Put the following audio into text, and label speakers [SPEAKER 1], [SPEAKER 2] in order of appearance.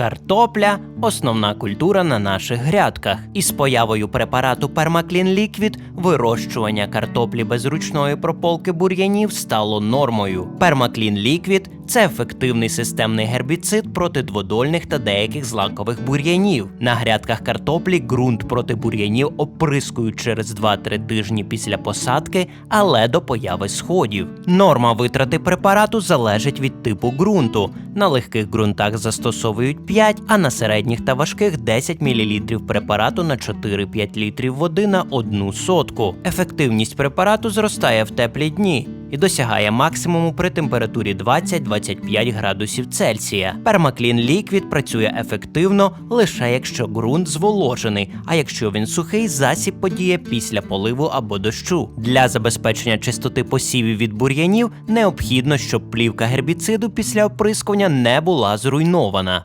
[SPEAKER 1] Картопля основна культура на наших грядках. Із появою препарату Пермаклін Ліквід вирощування картоплі без ручної прополки бур'янів стало нормою. Пермаклін Ліквід це ефективний системний гербіцид проти дводольних та деяких злакових бур'янів. На грядках картоплі ґрунт проти бур'янів оприскують через 2-3 тижні після посадки, але до появи сходів. Норма витрати препарату залежить від типу ґрунту. На легких ґрунтах застосовують 5, а на середніх та важких 10 мл препарату на 4-5 літрів води на одну сотку. Ефективність препарату зростає в теплі дні і досягає максимуму при температурі 20-25 градусів Цельсія. Пермаклін Ліквід працює ефективно лише якщо ґрунт зволожений, а якщо він сухий, засіб подіє після поливу або дощу. Для забезпечення чистоти посівів від бур'янів необхідно, щоб плівка гербіциду після оприскування не була зруйнована.